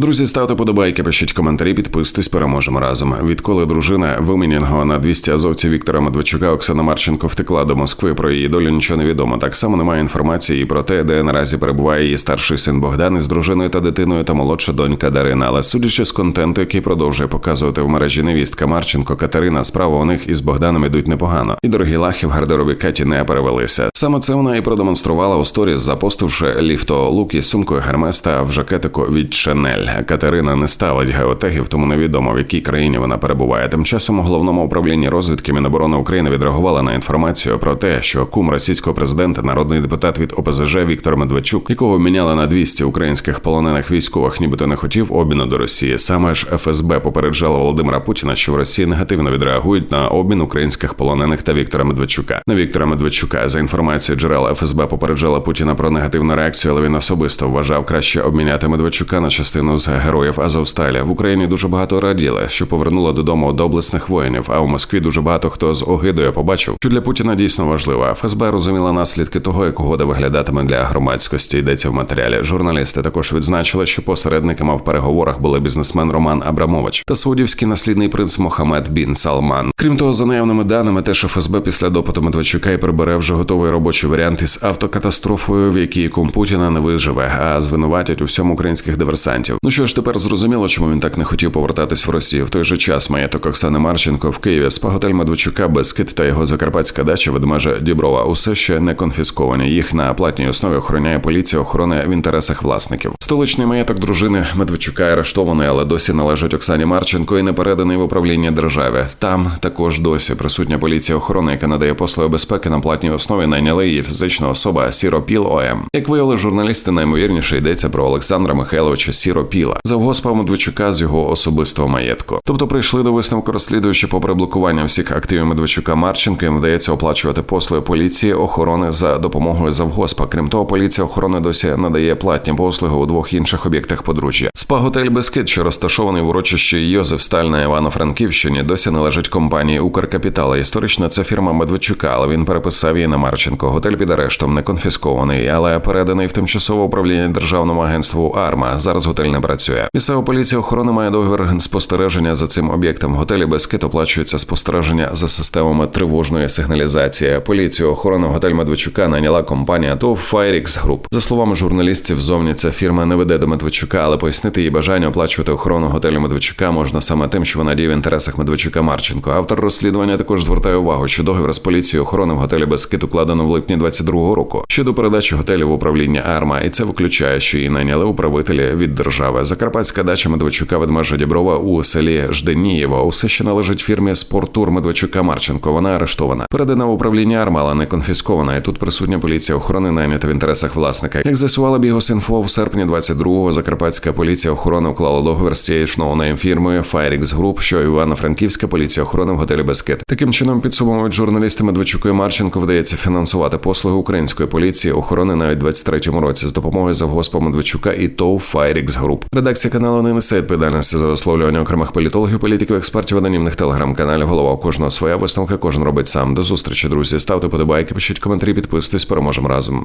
Друзі, ставте подобайки, пишіть коментарі, підписуйтесь, переможемо разом. Відколи дружина виміненого на 200 азовців Віктора Медведчука Оксана Марченко втекла до Москви. Про її долю нічого не відомо. Так само немає інформації і про те, де наразі перебуває її старший син Богдан із дружиною та дитиною та молодша донька Дарина. Але судячи з контенту, який продовжує показувати в мережі невістка Марченко Катерина, справа у них із Богданом ідуть непогано. І дорогі лахи в гардеробі Каті не перевелися. Саме це вона і продемонструвала у сторіс, запостивши ліфтолук із сумкою Гермес та в жакетику від Шанель. Катерина не ставить геотегів, тому невідомо в якій країні вона перебуває. Тим часом у головному управлінні розвідки Міноборони України відреагувала на інформацію про те, що кум російського президента, народний депутат від ОПЗЖ Віктор Медведчук, якого обміняли на 200 українських полонених військових, нібито не хотів обміну до Росії. Саме ж ФСБ попереджало Володимира Путіна, що в Росії негативно відреагують на обмін українських полонених та Віктора Медведчука. На Віктора Медведчука за інформацією джерел ФСБ попереджала Путіна про негативну реакцію, але він особисто вважав краще обміняти Медведчука на частину з героїв Азовсталі. В Україні дуже багато раділи, що повернула додому доблесних воїнів. А у Москві дуже багато хто з огидою побачив, що для Путіна дійсно важливо. ФСБ розуміла наслідки того, як угода виглядатиме для громадськості. Йдеться в матеріалі. Журналісти також відзначили, що посередниками в переговорах були бізнесмен Роман Абрамович та саудівський наслідний принц Мохамед Бін Салман. Крім того, за наявними даними, теж ФСБ після допиту Медведчука і прибере вже готовий робочий варіант із автокатастрофою, в якій кум Путіна не виживе, а звинуватять у всьому українських диверсантів. Ну що ж, тепер зрозуміло, чому він так не хотів повертатись в Росію. В той же час маєток Оксани Марченко в Києві спаготель Медведчука, Бескид та його закарпатська дача ведмежа Діброва усе ще не конфісковані. Їх на платній основі охороняє поліція охорони в інтересах власників. Столичний маєток дружини Медведчука арештований, але досі належить Оксані Марченко і не переданий в управління державі. Там також досі присутня поліція охорони, яка надає послуги безпеки на платній основі. Найняли її фізична особа Сіропіл ОМ. Як виявили журналісти, наймовірніше йдеться про Олександра Михайловича Сіропіла, завгоспа Медведчука з його особистого маєтку. Тобто прийшли до висновку розслідуючи попри блокування всіх активів Медведчука Марченко, їм вдається оплачувати послуги поліції охорони за допомогою завгоспа. Крім того, поліція охорони досі надає платні послуги у двох інших об'єктах подружжя. Спа-готель Бескид, що розташований в урочищі Йозеф Сталь на Івано-Франківщині, досі належить компанії Укркапітал. Історично це фірма Медведчука, але він переписав її на Марченко. Готель під арештом не конфіскований, але переданий в тимчасове управління державному агентству Арма. Зараз готель не працює. Місцева поліція охорони має договір спостереження за цим об'єктом. Готелі Бескид оплачується спостереження за системами тривожної сигналізації. Поліцію охорони готель Медведчука найняла компанія ТОВ Firex Group. За словами журналістів, зовні ця фірма не веде до Медведчука, але пояснити її бажання оплачувати охорону готелю Медведчука можна саме тим, що вона діє в інтересах Медведчука Марченко. Автор розслідування також звертає увагу, що договір з поліцією охорони в готелі Бескид укладено в липні 22-го року щодо передачі готелю в управління Арма, і це виключає, що її найняли управителі від держави. Закарпатська дача Медведчука ведмежа Діброва у селі Жденієво усе ще належить фірмі Спортур Медведчука Марченко. Вона арештована. Передана в управління Арма, але не конфіскована. І тут присутня поліція охорони найнята в інтересах власника. Як з'ясувала Бігос.Інфо, в серпні 22-го Закарпатська поліція охорони уклала договір з цією ж фірмою Firex Group, що Івано-Франківська поліція охорони в готелі Бескет. Таким чином підсумовують журналісти Медведчуку і Марченко вдається фінансувати послуги української поліції охорони навіть 23-му році з допомогою завгоспа Медведчука і ТОВ Firex Group. Редакція каналу не несе відповідальності за висловлювання окремих політологів, політиків, експертів, анонімних телеграм-каналів. Голова кожного своя висновка, кожен робить сам. До зустрічі, друзі. Ставте подобайки, пишіть коментарі, підписуйтесь, переможемо разом.